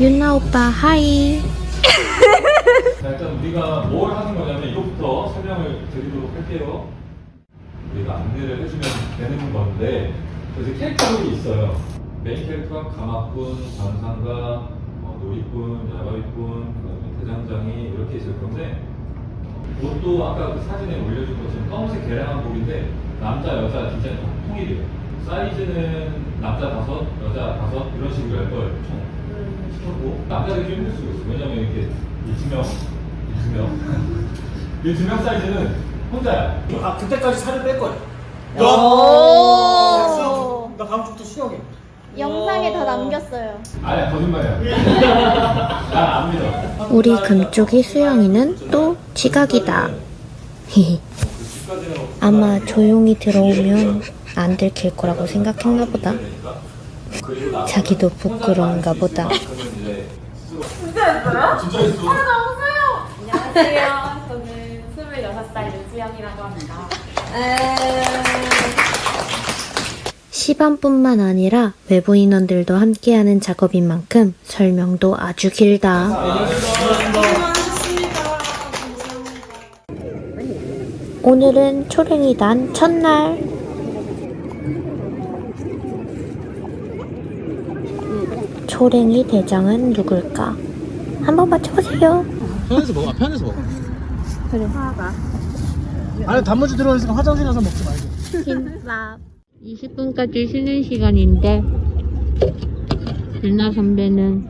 윤나 오빠 하이. 자, 일단 우리가 뭘 하는 거냐면 이것부터 설명을 드리도록 할게요. 우리가 안내를 해주면 되는 건데 그래서 캐릭터들이 있어요. 메인 캐릭터가 가마꾼, 장상가, 어, 놀이꾼, 야바이꾼 그다음에 대장장이 이렇게 있을 건데 옷도 아까 그 사진에 올려준 것처럼 검은색 개량한 복인데 남자, 여자 디자인 다 통일이에요. 사이즈는 남자 다섯, 여자 다섯 이런 식으로 할 거예요. 총. 시켰고 남자들이 좀 힘들 수가 있어요. 왜냐면 이렇게 이두 명, 이두 명, 이두명 사이즈는 혼자야. 아 그때까지 살을 뺄 거야. 오. 나 다음 주부터 수영해. 영상에 다 남겼어요. 아니야 거짓말이야. 난안 믿어. 우리 금쪽이 수영이는 또 지각이다. 아마 조용히 들어오면 안 들킬 거라고 생각했나 보다. 자기도 부끄러운가 보다. 안녕하세요. 저는 26살 유지영이라고 합니다. 시반뿐만 아니라 외부 인원들도 함께하는 작업인 만큼 설명도 아주 길다. 오늘은 초랭이 단 첫날. 초랭이 대장은 누굴까? 한번 맞춰보세요. 편에서 먹어. 아, 편에서 먹어. 그래. 안에 단무지 들어있으니까 화장실 가서 먹지 말고. 김밥. 20분까지 쉬는 시간인데 윤나 선배는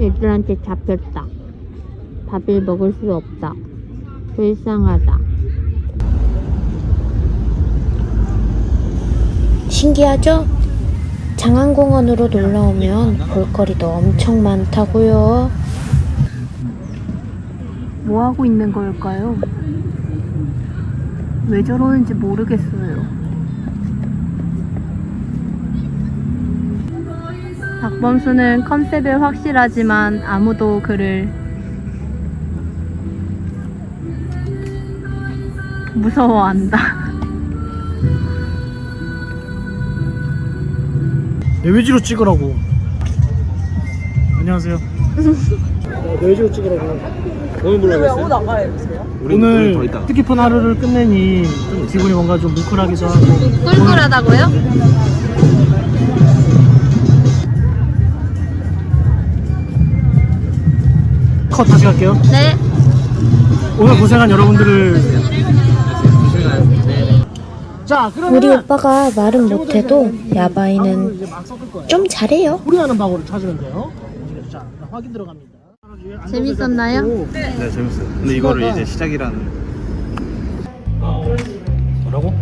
애들한테 잡혔다. 밥을 먹을 수 없다. 불쌍하다. 신기하죠? 장안공원으로 놀러 오면 볼거리도 엄청 많다고요. 뭐 하고 있는 걸까요? 왜 저러는지 모르겠어요. 박범수는 컨셉이 확실하지만 아무도 그를 무서워한다. 내외지로 찍으라고. 안녕하세요. 내외지로 찍으라고. 오늘? 옷 아까요? 오늘 뜻깊은 하루를 끝내니 기분이 뭔가 좀 뭉클하기도 하고 꿀꿀하다고요? 컷 다시 갈게요. 네. 오늘 고생한 여러분들을 자 그러면 우리 오빠가 말은 못해도 야바이는. 좀 잘해요. 우리하는 방으로 찾으면 돼요. 자 확인 들어갑니다. 재밌었나요? 네 재밌어요. 근데 이거를 이제 시작이라는 뭐라고?